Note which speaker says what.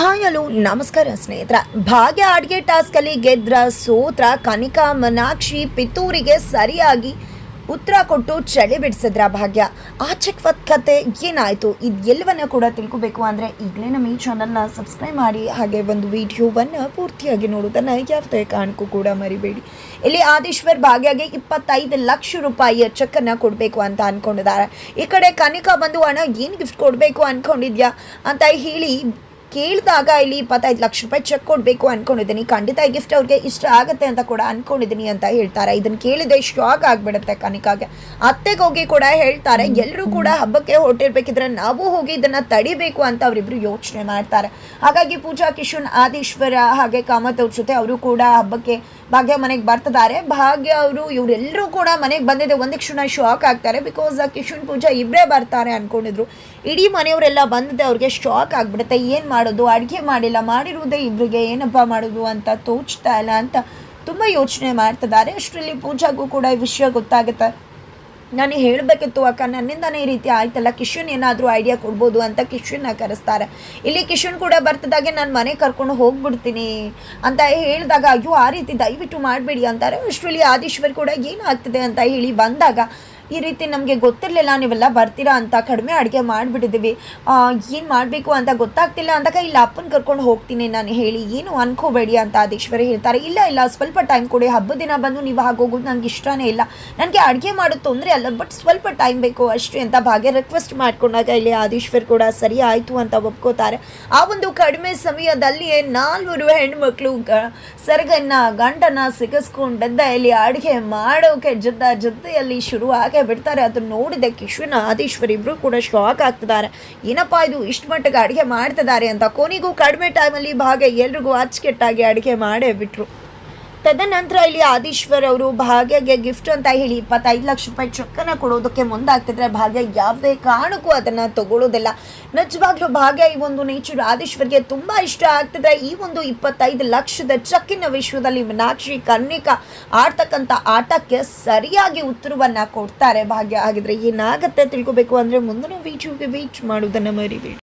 Speaker 1: Hi hello ನಮಸ್ಕಾರ ಸ್ನೇಹಿತರ. ಭಾಗ್ಯ ಅಡುಗೆ ಟಾಸ್ಕಲ್ಲಿ ಗೆದ್ರ, ಸೋತ್ರ, ಕನಿಕಾ, ಮನಾಕ್ಷಿ, ಪಿತೂರಿಗೆ ಸರಿಯಾಗಿ ಉತ್ತರ ಕೊಟ್ಟು ಚಳಿ ಬಿಡಿಸಿದ್ರ ಭಾಗ್ಯ. ಆ ಚಕ್ವತ್ ಕತೆ ಏನಾಯಿತು? ಇದು ಎಲ್ಲವನ್ನ ಕೂಡ ತಿಳ್ಕೊಬೇಕು ಅಂದರೆ ಈಗಲೇ ನಮ್ಮ ಈ ಚಾನಲ್ನ ಸಬ್ಸ್ಕ್ರೈಬ್ ಮಾಡಿ, ಹಾಗೆ ಒಂದು ವಿಡಿಯೋವನ್ನು ಪೂರ್ತಿಯಾಗಿ ನೋಡೋದನ್ನು ಯಾವುದೇ ಕಾರಣಕ್ಕೂ ಕೂಡ ಮರಿಬೇಡಿ. ಇಲ್ಲಿ ಆದೇಶ್ವರ್ ಭಾಗ್ಯಗೆ ಇಪ್ಪತ್ತೈದು ಲಕ್ಷ ರೂಪಾಯಿಯ ಚೆಕ್ಕನ್ನು ಕೊಡಬೇಕು ಅಂತ ಅಂದ್ಕೊಂಡಿದ್ದಾರೆ ಈ ಕಡೆ ಕನಿಕಾ ಬಂದು ಹಣ ಏನು ಗಿಫ್ಟ್ ಕೊಡಬೇಕು ಅಂದ್ಕೊಂಡಿದ್ಯಾ ಅಂತ ಹೇಳಿ ಕೇಳಿದಾಗ ಇಲ್ಲಿ ಇಪ್ಪತ್ತೈದು ಲಕ್ಷ ರೂಪಾಯಿ ಚೆಕ್ ಕೊಡಬೇಕು ಅನ್ಕೊಂಡಿದ್ದೀನಿ. ಖಂಡಿತ ಗಿಫ್ಟ್ ಅವ್ರಿಗೆ ಇಷ್ಟ ಆಗುತ್ತೆ ಅಂತ ಕೂಡ ಅನ್ಕೊಂಡಿದ್ದೀನಿ ಅಂತ ಹೇಳ್ತಾರೆ. ಇದನ್ನು ಕೇಳಿದೆ ಶಾಕ್ ಆಗಿಬಿಡುತ್ತೆ ಕನಿಕಾಗೆ. ಅತ್ತೆಗೆ ಹೋಗಿ ಕೂಡ ಹೇಳ್ತಾರೆ ಎಲ್ಲರೂ ಕೂಡ ಹಬ್ಬಕ್ಕೆ ಹೊರಟಿರ್ಬೇಕಿದ್ರೆ ನಾವು ಹೋಗಿ ಇದನ್ನ ತಡಿಬೇಕು ಅಂತ ಅವರಿಬ್ರು ಯೋಚನೆ ಮಾಡ್ತಾರೆ. ಹಾಗಾಗಿ ಪೂಜಾ, ಕಿಶುನ್, ಆದೀಶ್ವರ ಹಾಗೆ ಕಾಮತ್ ಅವ್ರ ಜೊತೆ ಅವರು ಕೂಡ ಹಬ್ಬಕ್ಕೆ ಭಾಗ್ಯ ಮನೆಗೆ ಬರ್ತಿದ್ದಾರೆ. ಭಾಗ್ಯ ಅವರು ಇವರೆಲ್ಲರೂ ಕೂಡ ಮನೆಗೆ ಬಂದಿದೆ ಒಂದು ಕ್ಷಣ ಶಾಕ್ ಆಗ್ತಾರೆ. ಬಿಕಾಸ್ ಕಿಶುನ್, ಪೂಜಾ ಇಬ್ಬರೇ ಬರ್ತಾರೆ ಅನ್ಕೊಂಡಿದ್ರು. ಇಡೀ ಮನೆಯವರೆಲ್ಲ ಬಂದಿದೆ ಅವ್ರಿಗೆ ಶಾಕ್ ಆಗಿಬಿಡುತ್ತೆ. ಏನು ಮಾಡೋದು, ಅಡುಗೆ ಮಾಡಿಲ್ಲ, ಮಾಡಿರುವುದೇ ಇಬ್ಬರಿಗೆ ಏನಪ್ಪ ಮಾಡೋದು ಅಂತ ತೋಚ್ತಾ ಇಲ್ಲ ಅಂತ ತುಂಬ ಯೋಚನೆ ಮಾಡ್ತಿದ್ದಾರೆ. ಅಷ್ಟರಲ್ಲಿ ಪೂಜಾಗೂ ಕೂಡ ಈ ವಿಷಯ ಗೊತ್ತಾಗುತ್ತೆ. ನಾನು ಹೇಳಬೇಕಿತ್ತು, ಅಕ್ಕ. ನನ್ನಿಂದನೇ ಈ ರೀತಿ ಆಯ್ತಲ್ಲ? ಕಿಶನ್ ಏನಾದರೂ ಐಡಿಯಾ ಕೊಡ್ಬೋದು ಅಂತ ಕಿಶನ್ನ ಕರೆಸ್ತಾರೆ. ಇಲ್ಲಿ ಕಿಶನ್ ಕೂಡ ಬರ್ತದಾಗೆ ನಾನು ಮನೆ ಕರ್ಕೊಂಡು ಹೋಗ್ಬಿಡ್ತೀನಿ ಅಂತ ಹೇಳಿದಾಗ, ಅಯ್ಯೋ, ಆ ರೀತಿ ದಯವಿಟ್ಟು ಮಾಡಬೇಡಿ ಅಂತಾರೆ. ಅಷ್ಟರಲ್ಲಿ ಆದೀಶ್ವರ್ ಕೂಡ ಏನಾಗ್ತದೆ ಅಂತ ಹೇಳಿ ಬಂದಾಗ ಈ ರೀತಿ ನಮಗೆ ಗೊತ್ತಿರಲಿಲ್ಲ, ನೀವೆಲ್ಲ ಬರ್ತೀರಾ ಅಂತ ಕಡಿಮೆ ಅಡುಗೆ ಮಾಡಿಬಿಟ್ಟಿದ್ದೀವಿ. ಏನು ಮಾಡಬೇಕು ಅಂತ ಗೊತ್ತಾಗ್ತಿಲ್ಲ ಅಂದಾಗ ಇಲ್ಲ ಅಪ್ಪನ ಕರ್ಕೊಂಡು ಹೋಗ್ತೀನಿ ನಾನು ಹೇಳಿ. ಏನು ಅನ್ಕೋಬೇಡಿ ಅಂತ ಆದೀಶ್ವರ ಹೇಳ್ತಾರೆ. ಇಲ್ಲ ಇಲ್ಲ, ಸ್ವಲ್ಪ ಟೈಮ್ ಕೊಡಿ. ಹಬ್ಬದ ದಿನ ಬಂದು ನೀವು ಹಾಗೋಗೋದು ನನಗೆ ಇಷ್ಟನೇ ಇಲ್ಲ. ನನಗೆ ಅಡುಗೆ ಮಾಡೋದು ತೊಂದರೆ ಅಲ್ಲ ಬಟ್ ಸ್ವಲ್ಪ ಟೈಮ್ ಬೇಕು ಅಷ್ಟು ಅಂತ ಭಾಗ್ಯ ರಿಕ್ವೆಸ್ಟ್ ಮಾಡ್ಕೊಂಡಾಗ ಇಲ್ಲಿ ಆದೀಶ್ವರ್ ಕೂಡ ಸರಿ ಆಯಿತು ಅಂತ ಒಪ್ಕೋತಾರೆ. ಆ ಒಂದು ಕಡಿಮೆ ಸಮಯದಲ್ಲಿಯೇ ನಾಲ್ವರು ಹೆಣ್ಮಕ್ಳು ಸೆರಗನ್ನ ಗಂಡನ ಸಿಗಿಸ್ಕೊಂಡದ್ದ ಇಲ್ಲಿ ಅಡುಗೆ ಮಾಡೋಕೆ ಜೊತೆ ಜೊತೆಯಲ್ಲಿ ಶುರು ಆಗೇ ಬಿಡ್ತಾರೆ. ಅದನ್ನು ನೋಡಿದ ಕಿಶ್ವಿನ ಆದೀಶ್ವರ್ ಇಬ್ರು ಕೂಡ ಶಾಕ್ ಆಗ್ತಿದ್ದಾರೆ. ಏನಪ್ಪ ಇದು, ಇಷ್ಟು ಮಟ್ಟಿಗೆ ಅಡುಗೆ ಮಾಡ್ತಿದ್ದಾರೆ ಅಂತ. ಕೊನೆಗೂ ಕಡಿಮೆ ಟೈಮಲ್ಲಿ ಭಾಗ ಎಲ್ರಿಗೂ ಅಚ್ಚುಕೆಟ್ಟಾಗಿ ಅಡುಗೆ ಮಾಡೇ ಬಿಟ್ರು. ತದನಂತರ ಇಲ್ಲಿ ಆದೀಶ್ವರ್ ಅವರು ಭಾಗ್ಯಗೆ ಗಿಫ್ಟ್ ಅಂತ ಹೇಳಿ ಇಪ್ಪತ್ತೈದು ಲಕ್ಷ ರೂಪಾಯಿ ಚೆಕ್ಕನ್ನ ಕೊಡೋದಕ್ಕೆ ಮುಂದಾಗ್ತಿದ್ರೆ ಭಾಗ್ಯ ಯಾವುದೇ ಕಾರಣಕ್ಕೂ ಅದನ್ನು ತಗೊಳ್ಳೋದಿಲ್ಲ ನಿಜವಾಗ್ಲೂ ಭಾಗ್ಯ ಈ ಒಂದು ನೇಚರ್ ಆದೀಶ್ವರ್ಗೆ ತುಂಬ ಇಷ್ಟ ಆಗ್ತಿದ್ರೆ ಈ ಒಂದು ಇಪ್ಪತ್ತೈದು ಲಕ್ಷದ ಚೆಕ್ಕಿನ ವಿಶ್ವದಲ್ಲಿ ಮೀನಾಕ್ಷಿ ಕನ್ನಿಕಾ ಆಡ್ತಕ್ಕಂಥ ಆಟಕ್ಕೆ ಸರಿಯಾಗಿ ಉತ್ತರವನ್ನು ಕೊಡ್ತಾರೆ ಭಾಗ್ಯ. ಹಾಗಿದ್ರೆ ಏನಾಗುತ್ತೆ ತಿಳ್ಕೊಬೇಕು ಅಂದರೆ ಮುಂದಿನ ವಿಡಿಯೋಗೆ ವೀಚ್ ಮಾಡೋದನ್ನು ಮರಿಬೇಡಿ.